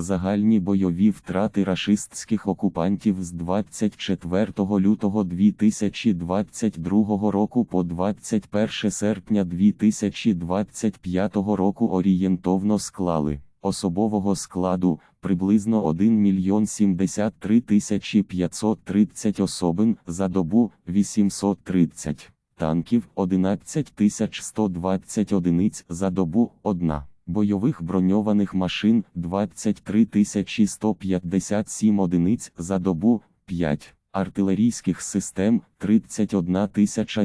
Загальні бойові втрати рашистських окупантів з 24 лютого 2022 року по 21 серпня 2025 року орієнтовно склали особового складу приблизно 1 мільйон 73 тисячі 530 особин за добу 830 танків 11 тисяч 120 одиниць за добу 1. Бойових броньованих машин 23 157 одиниць за добу 5. Артилерійських систем 31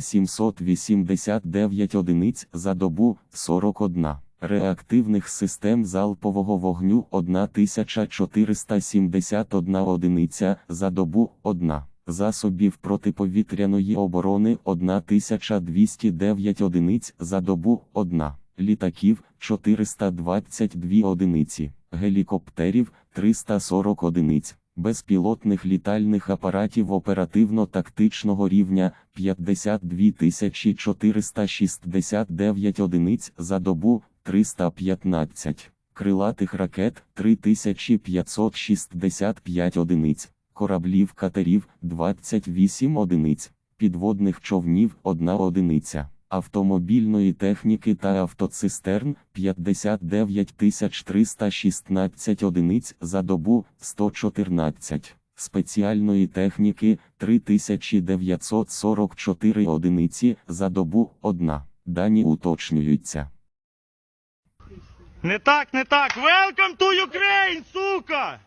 789 одиниць за добу 41. Реактивних систем залпового вогню 1471 одиниця за добу 1. Засобів протиповітряної оборони 1209 одиниць за добу 1. Літаків 422 одиниці, гелікоптерів 340 одиниць, безпілотних літальних апаратів оперативно-тактичного рівня 52 469 одиниць за добу 315, крилатих ракет 3565 одиниць, кораблів катерів 28 одиниць, підводних човнів 1 одиниця автомобільної техніки та автоцистерн 59 316 одиниць за добу 114, спеціальної техніки 3944 одиниці за добу 1. Дані уточнюються. Не так, не так. Welcome to Ukraine, сука!